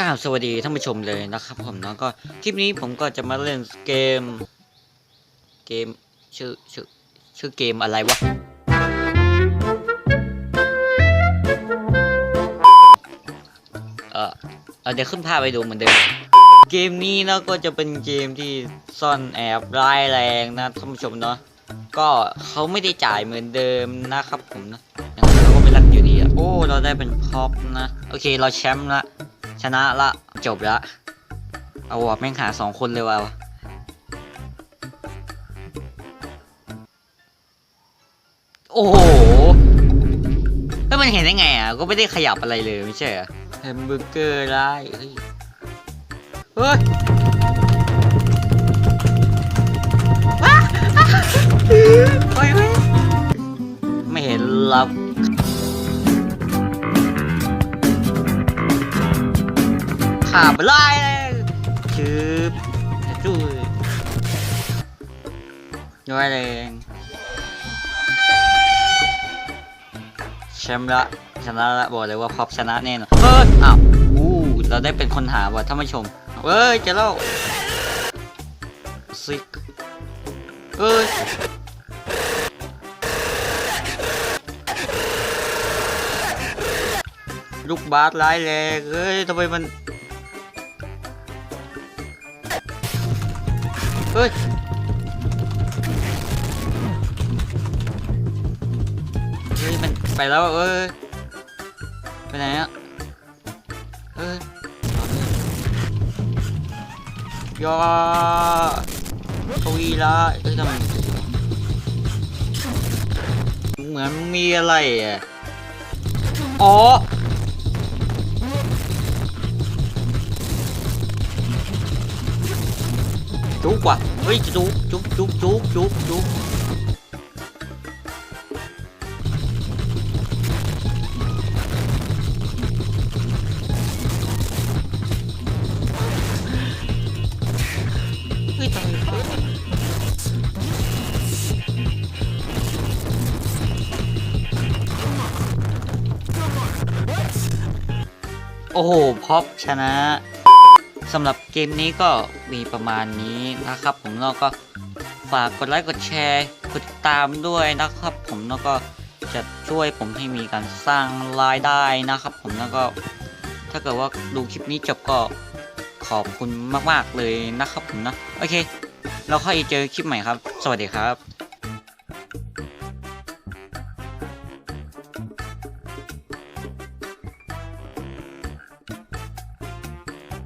กราบสวัสดีท่านผู้ชมเลยนะครับ ผมเนาะก็คลิปนี้ผมก็จะมาเล่นเกม เกมชื่อชื่อชื่อเกมอะไรวะเออเอาเดี๋ยวขึ้นภาพไปดูเหมือนเดิมเกมนี้เนาะก็จะเป็นเกมที่ซ่อนแอบร้ายแรงนะท่านผู้ชมเนาะก็เขาไม่ได้จ่ายเหมือนเดิมนะครับผมนะเราก็ไม่รักอยู่ดีอะโอ้เราได้เป็นพร็อพนะโอเคเราแชมป์ละ ชนะละ จบละเอาวะแม่งหาสองคนเลยว่ะโอ้โหแล้วมันเห็นได้ไงอะ ก็ไม่ได้ขยับอะไรเลยไม่ใช่เหรอแฮมเบอร์เกอร์ไรเฮ้ยเฮ้ยว้าโอ้ยเว้ยไม่เห็นหรอก ขาบไล่เลยชืบจุ้ยย้อยแรงแชมป์ละชนะละบอกเลยว่าพอบชนะแน่นอนเฮ้ยอ้าวอู้เราได้เป็นคนหาว่ะท่านผู้ชมเอ้ยจะเล่าซิกเอ้ยลูกบาสร้ายแรงเอ้ยทำไมมัน เฮ้ยเฮ้ยมันไปแล้วเอ้ยไปไหนอะเฮ้ยยอทวีละเอ้ยทำไมเหมือนมีอะไรอะอ๋อ จุกว่ะเฮ้ยจุกจุกจุกจุกจุกจุกเฮ้ยตายโอ้โหพอบชนะ สำหรับเกมนี้ก็มีประมาณนี้นะครับ ผมแล้วก็ฝากกดไลค์กดแชร์กดติดตามด้วยนะครับ ผมแล้วก็จะช่วยผมให้มีการสร้างรายได้นะครับ ผมแล้วก็ถ้าเกิดว่าดูคลิปนี้จบก็ขอบคุณมาก ๆ เลยนะครับผมนะ โอเค เราค่อยเจอคลิปใหม่ครับ สวัสดีครับ